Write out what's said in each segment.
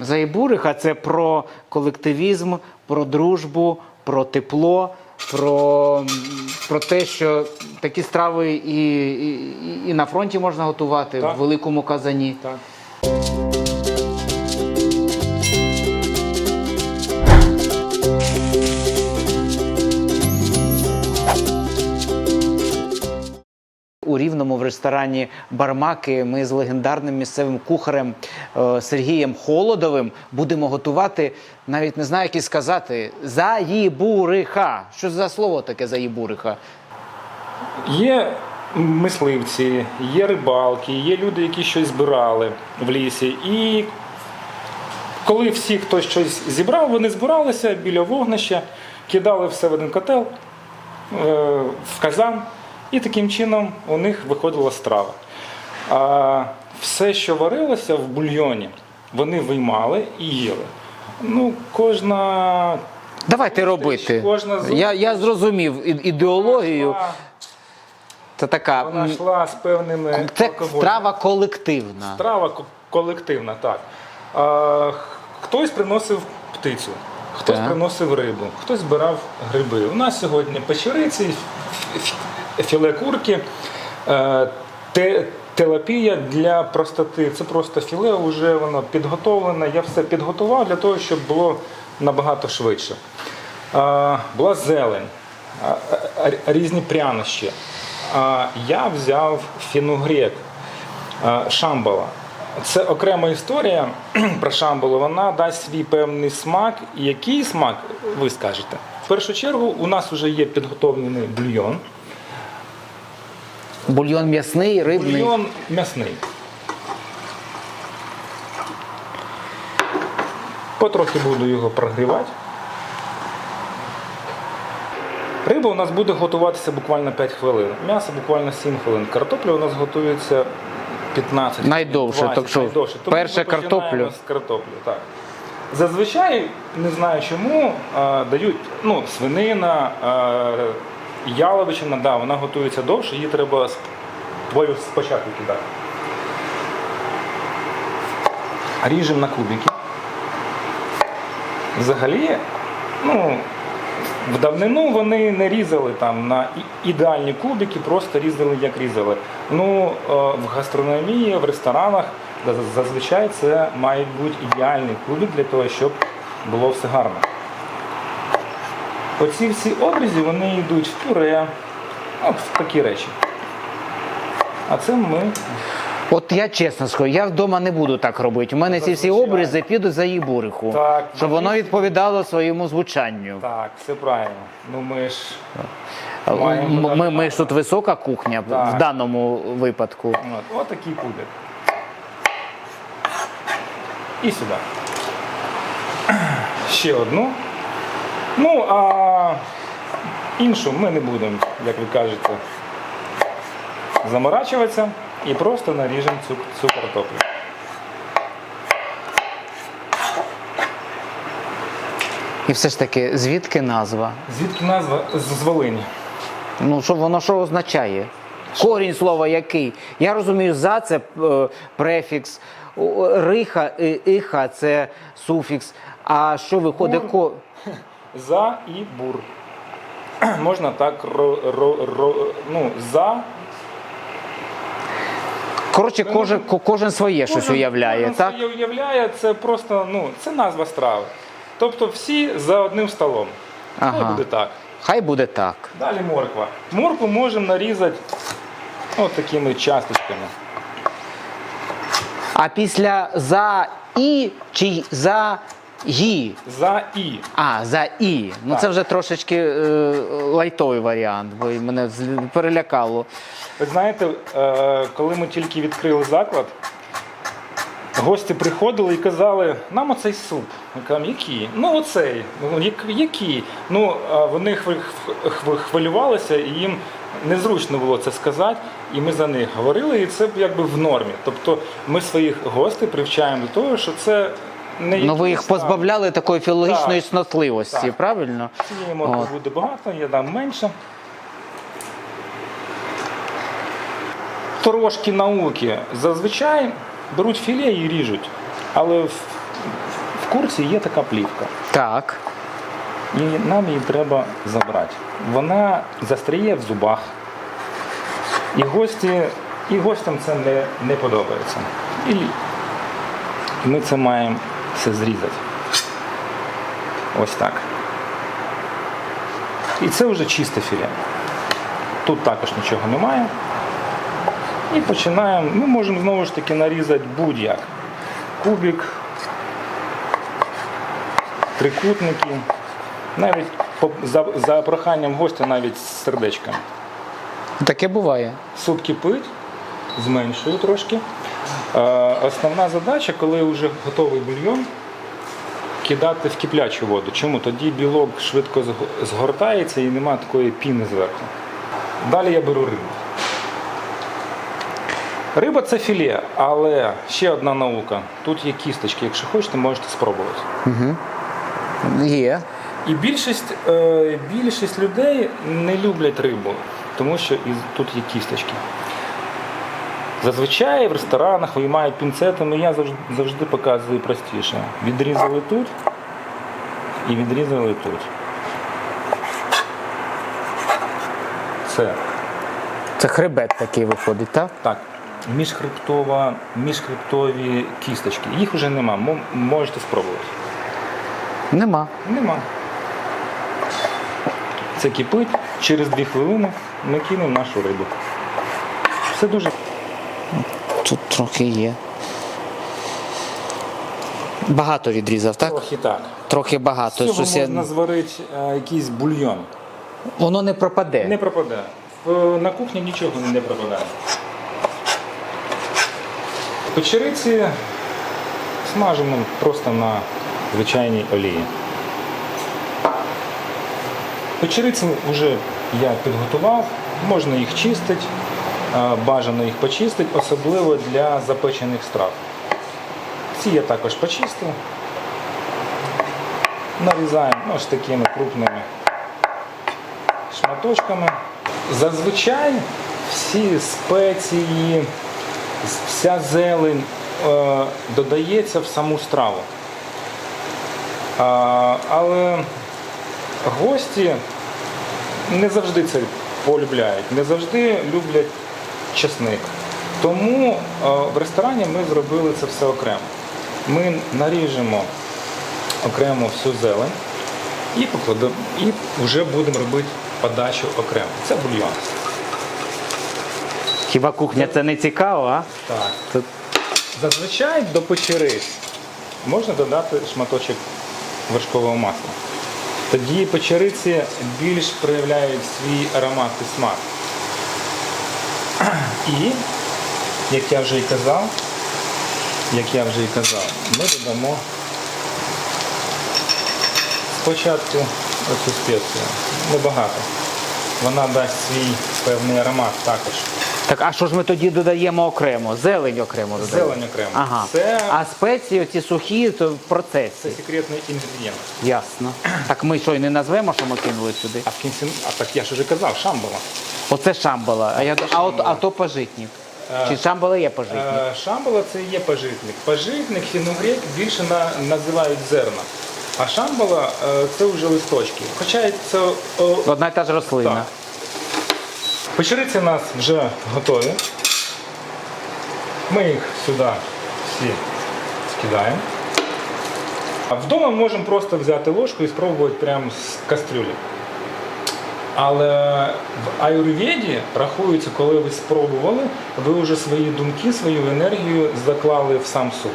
Заїбуриха це про колективізм, про дружбу, про тепло, про, про те, що такі страви і, і, і на фронті можна готувати Так. в великому казані. Так. Рівному в ресторані Бармаки ми з легендарним місцевим кухарем е, Сергієм Холодовим будемо готувати, навіть не знаю, як і сказати, заїбуриха. Що за слово таке заїбуриха? Є мисливці, є рибалки, є люди, які щось збирали в лісі. І коли всі хтось щось зібрав, вони збиралися біля вогнища, кидали все в один котел, е, в казан, і таким чином у них виходила страва. А все, що варилося в бульйоні, вони виймали і їли. Ну, кожна Давайте робити. Кожна зустріч- Я, я зрозумів ідеологію. йшла- Це така вона йшла з певними це страва колективна. Страва колективна, так. А, хтось приносив птицю, хтось Так. приносив рибу, хтось збирав гриби. У нас сьогодні печериці, філе курки, е, те- телапія для простоти. Це просто філе, вже воно підготовлене. Я все підготував для того, щоб було набагато швидше. Була зелень, різні прянощі. Я взяв фінугрек. Е, Шамбала. Це окрема історія про шамбалу. Вона дасть свій певний смак. І який смак, ви скажете? В першу чергу у нас вже є підготовлений бульйон. Бульйон м'ясний, рибний. Бульйон м'ясний. Потрохи буду його прогрівати. Риба у нас буде готуватися буквально 5 хвилин. М'ясо буквально 7 хвилин. Картопля у нас готується 15 Найдовше, 20, так що найдовше. Тому перше ми картоплю. З картоплі, так. Зазвичай, не знаю чому, а, дають ну, свинина, а, яловичина, да, вона готується довше, її треба сп- спочатку кидати. Ріжемо на кубики. Взагалі, ну, в давнину вони не різали там на ідеальні кубики, просто різали як різали. Ну, е, в гастрономії, в ресторанах зазвичай це має бути ідеальний кубик для того, щоб було все гарно. Оці всі обрізі вони йдуть в пюре, ну, в такі речі. А це ми От я чесно скажу, я вдома не буду так робити. У мене ці всі Зазвичай. обрізи підуть за їбуриху. Так, щоб воно відповідало своєму звучанню. так, все правильно. Ну ми ж М- маємо Ми, ми ж тут висока кухня в- Так. в даному випадку. От, от такий кубик. І сюди. Ще одну. Ну, а іншу ми не будемо, як ви кажете, заморачуватися і просто наріжемо цю, цю картоплю. І все ж таки, звідки назва? Звідки назва з з Волині? Ну що воно що означає? Корінь слова який? Я розумію, за це е, префікс, риха, і- іха це суфікс. А що виходить ко. За і бур. Можна так ро, ро, ро, ну, за Коротше, кожен, кожен своє щось уявляє, кожен так? своє уявляє, це просто ну, це назва страви. Тобто всі за одним столом. Хай Ага. буде так. Хай буде так. Далі морква. Моркву можемо нарізати от такими часточками. А після за і чи за ї? За і. А, за і. Ну Так. це вже трошечки е, лайтовий варіант, бо мене з- перелякало. Ви знаєте, е, коли ми тільки відкрили заклад, гості приходили і казали, нам оцей суп. Ми кажемо, який? Ну оцей. Ну, як- який? Ну, вони хви- хв- хвилювалися і їм незручно було це сказати, і ми за них говорили, і це якби в нормі. Тобто ми своїх гостей привчаємо до того, що це не Ну ви їх позбавляли такої філологічної Так. снотливості, Так. правильно? Цієї моркви От. буде багато, я дам менше. Трошки науки. Зазвичай беруть філе і ріжуть. Але в, В курсі є така плівка. Так. І нам її треба забрати. Вона застряє в зубах. І гості, і гостям це не, не подобається. І ми це маємо все зрізати. Ось так. І це вже чисте філе. Тут також нічого немає. І починаємо. Ми можемо знову ж таки нарізати будь-як. Кубик, трикутники. Навіть за, за проханням гостя навіть з сердечками. Таке буває. Суп кипить, зменшую трошки. Е, основна задача, коли вже готовий бульйон, кидати в киплячу воду. Чому? Тоді білок швидко згортається і немає такої піни зверху. Далі я беру рибу. Риба це філе, але ще одна наука. Тут є кісточки. Якщо хочете, можете спробувати. Є. І більшість, е, більшість людей не люблять рибу, тому що тут є кісточки. Зазвичай в ресторанах виймають пінцетами, я завжди, завжди показую простіше. Відрізали тут і відрізали тут. Це Це хребет такий виходить, так? так. Міжхребтова, міжхребтові кісточки. Їх вже нема. мо- Можете спробувати. Нема. Нема. Це кипить. Через 2 хвилини ми кинемо нашу рибу. Все дуже. Тут трохи є. Багато відрізав, так? Трохи так. Трохи багато. З цього Щось я- можна зварити е, якийсь бульйон. Воно не пропаде. Не пропадає. В- На кухні нічого не пропадає. Печериці смажимо просто на звичайній олії. Печериці вже я підготував, можна їх чистити, бажано їх почистити, особливо для запечених страв. Ці я також почистив. Нарізаємо ось такими крупними шматочками. Зазвичай всі спеції, вся зелень е, додається в саму страву. А, але гості не завжди це полюбляють, не завжди люблять чесник. Тому е, в ресторані ми зробили це все окремо. Ми наріжемо окремо всю зелень і покладемо, і вже будемо робити подачу окремо. Це бульйон. Хіба кухня це не цікаво, а? Так. Тут Зазвичай до печериць можна додати шматочок вершкового масла. Тоді печериці більш проявляють свій аромат і смак. І, як я вже і казав, як я вже і казав, ми додамо спочатку оцю спецію. Небагато. Вона дасть свій певний аромат також. Так, а що ж ми тоді додаємо окремо? Зелень окремо додаємо. Зелень окремо. Ага. Це, А спеції, оці сухі, то в процесі. це секретний інгредієнт. Ясно. Так ми що, і не назвемо, що ми кинули сюди? А в кінці, а так я ж уже казав, шамбала. Оце шамбала. А, я, а, от, а то пожитник. Чи шамбала є пожитник? Е, Шамбала це є пожитник. Пожитник, фіногрек більше на, називають зерна. А шамбала е, це вже листочки. Хоча це о, Одна й та ж рослина. так. Печериці у нас вже готові. Ми їх сюди всі скидаємо. А вдома можемо просто взяти ложку і спробувати прямо з кастрюлі. Але в аюрведі рахується, коли ви спробували, ви вже свої думки, свою енергію заклали в сам суп.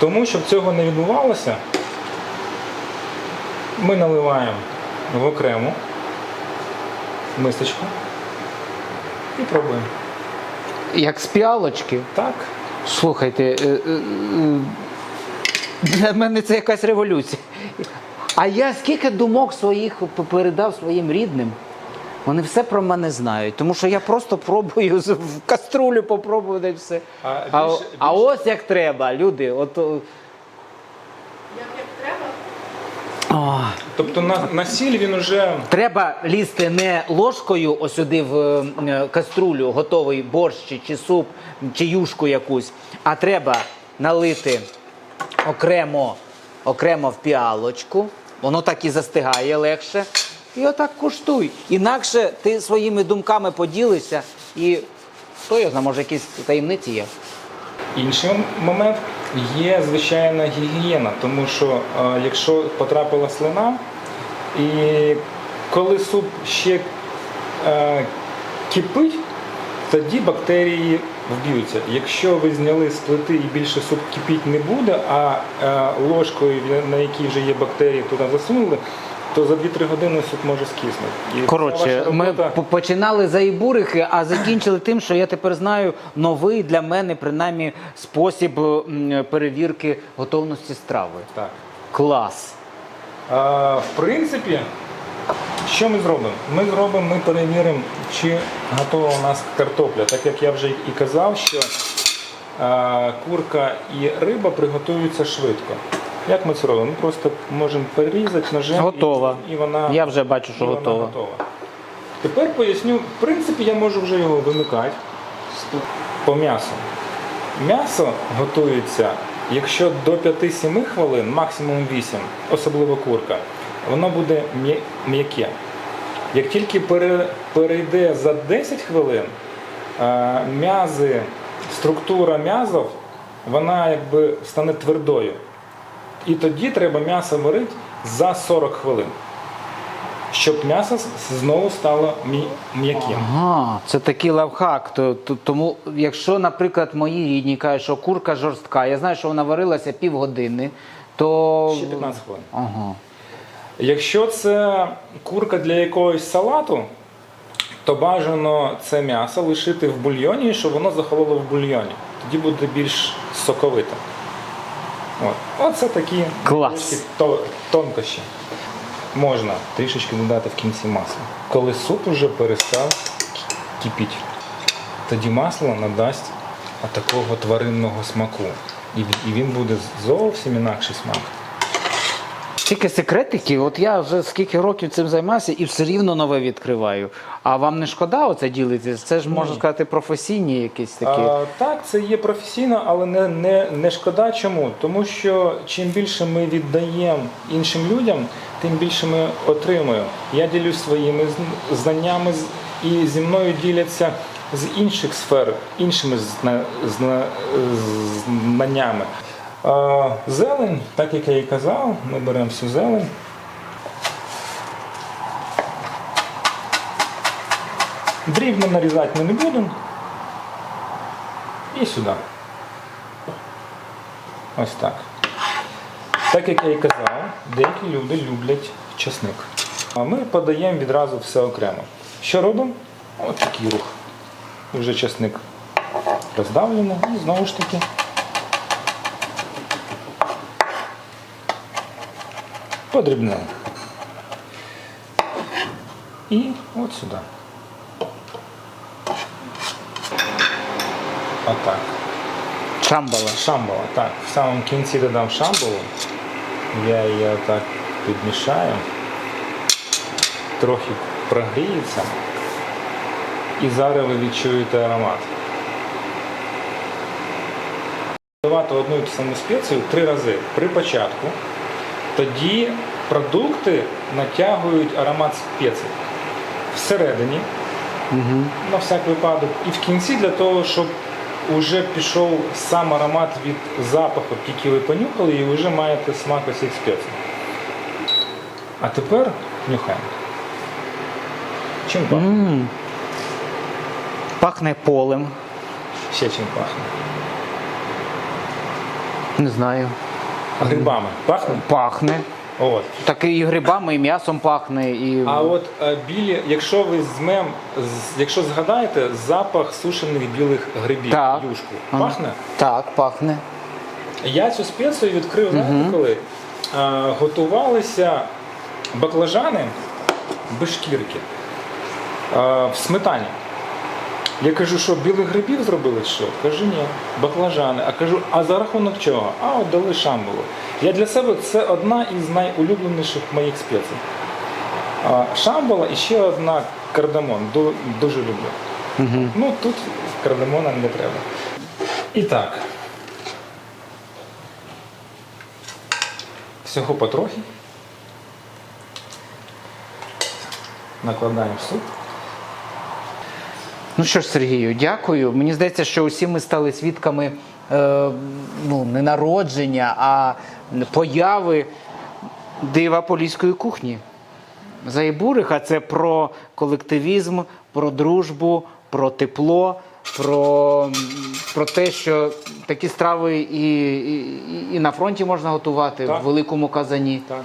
Тому, щоб цього не відбувалося, ми наливаємо в окрему мисочку і пробуємо. Як з піалочки. Так. Слухайте, е, е, е, для мене це якась революція. А я скільки думок своїх передав своїм рідним. Вони все про мене знають, тому що я просто пробую в каструлю попробую де все. А А, більше- а більше- ось як треба, люди. От, Як, як треба? о, Тобто на, на сіль він уже треба лізти не ложкою ось сюди в е, каструлю, готовий борщ чи, чи суп, чи юшку якусь, а треба налити окремо, окремо в піалочку. Воно так і застигає легше. І отак куштуй. Інакше ти своїми думками поділишся і хто його знає, може якісь таємниці є. Інший момент є звичайна гігієна, тому що е, якщо потрапила слина, і коли суп ще е, кипить, тоді бактерії вб'ються. Якщо ви зняли з плити і більше суп кипіть не буде, а е, ложкою, на якій вже є бактерії, туди засунули, то за 2-3 години суп може скиснути. І Коротше, ваша ми починали за ібурихи, а закінчили тим, що я тепер знаю новий для мене, принаймні, спосіб перевірки готовності страви. Так. Клас. А, в принципі, що ми зробимо? Ми зробимо, ми перевіримо, чи готова у нас картопля. Так як я вже і казав, що а, курка і риба приготуються швидко. Як ми це робимо? Ми просто можемо перерізати ножем Готова. І, і вона, Я вже бачу, що готова. готова. Тепер поясню, в принципі, я можу вже його вимикати по м'ясу. М'ясо готується, якщо до 5-7 хвилин, максимум 8, особливо курка, воно буде м'яке. Як тільки пере- перейде за 10 хвилин, е, м'язи, структура м'язов, вона якби стане твердою. І тоді треба м'ясо варити за 40 хвилин, щоб м'ясо знову стало м'яким. Ага, це такий лавхак. То, то- тому, якщо, наприклад, мої рідні кажуть, що курка жорстка, я знаю, що вона варилася півгодини, то. Ще 15 хвилин. Ага. Якщо це курка для якогось салату, то бажано це м'ясо лишити в бульйоні, щоб воно захололо в бульйоні. Тоді буде більш соковите. От. Оце такі Клас. тонкощі. Можна трішечки додати в кінці масла. Коли суп вже перестав кипіти, тоді масло надасть такого тваринного смаку. І він буде зовсім інакший смак. Тільки секретики, от я вже скільки років цим займаюся і все рівно нове відкриваю. А вам не шкода оце ділитися? Це ж можна сказати професійні якісь такі. А, так, це є професійно, але не, не, не шкода. Чому? Тому що чим більше ми віддаємо іншим людям, тим більше ми отримуємо. Я ділюсь своїми зн- знаннями і зі мною діляться з інших сфер, іншими зна, зна, знаннями. Зелень, так як я і казав, ми беремо всю зелень. Дрібно нарізати ми не будемо. І сюди. Ось так. Так як я і казав, деякі люди люблять чесник. А ми подаємо відразу все окремо. Що робимо? Ось такий рух. Вже чесник роздавлено і знову ж таки. Подрібнемо. І от сюди. Отак. Шамбала. Шамбала, так. В самому кінці додам шамбалу. Я її отак підмішаю. Трохи прогріється. І зараз ви відчуєте аромат. Давати одну і ту саму спецію три рази при початку. Тоді продукти натягують аромат спецій. Всередині на всяк випадок. І в кінці для того, щоб вже пішов сам аромат від запаху, тільки ви понюхали, і вже маєте смак усіх спецій. А тепер нюхаємо. Чим пахне? М. Пахне полем. Ще чим пахне? Не знаю. Грибами. Пахне? Пахне. От. Так і грибами, і м'ясом пахне, і. А от е, білі, якщо ви з- якщо згадаєте, запах сушених білих грибів, Так. юшку, Ага. пахне? Так, пахне. Я цю спецію відкрив, знаєте, коли а, готувалися баклажани без шкірки а, в сметані. Я кажу, що білих грибів зробили чи що? Каже, ні, баклажани. А кажу, а за рахунок чого? А от дали шамбалу. Я для себе це одна із найулюбленіших моїх спецій. Шамбала і ще одна кардамон. Дуже люблю. Ну тут кардамона не треба. І так. всього потрохи. Накладаємо суп. Ну що ж, Сергію, дякую. Мені здається, що усі ми стали свідками е, ну, не народження, а появи дива поліської кухні. Зайбуриха це про колективізм, про дружбу, про тепло, про, про те, що такі страви і, і, і на фронті можна готувати Так. в великому казані. Так,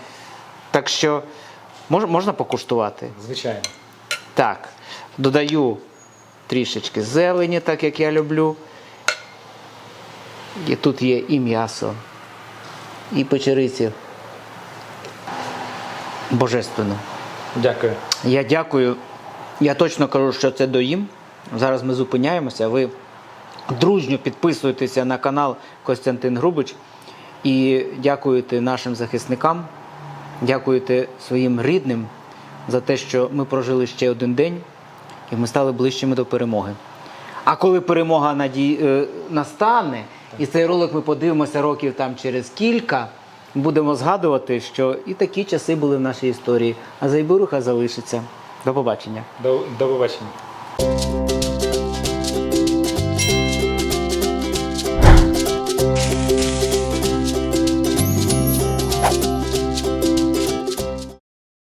Так що мож, можна покуштувати. звичайно. Так, додаю трішечки зелені, так як я люблю. І тут є і м'ясо, і печериці. Божественно. Дякую. Я дякую. Я точно кажу, що це доїм. Зараз ми зупиняємося. Ви дружньо підписуєтеся на канал Костянтин Грубич і дякуєте нашим захисникам, дякуєте своїм рідним за те, що ми прожили ще один день і ми стали ближчими до перемоги. А коли перемога наді... е, настане, і цей ролик ми подивимося років там через кілька, будемо згадувати, що і такі часи були в нашій історії, а Зайбуруха залишиться. До побачення. До, до побачення.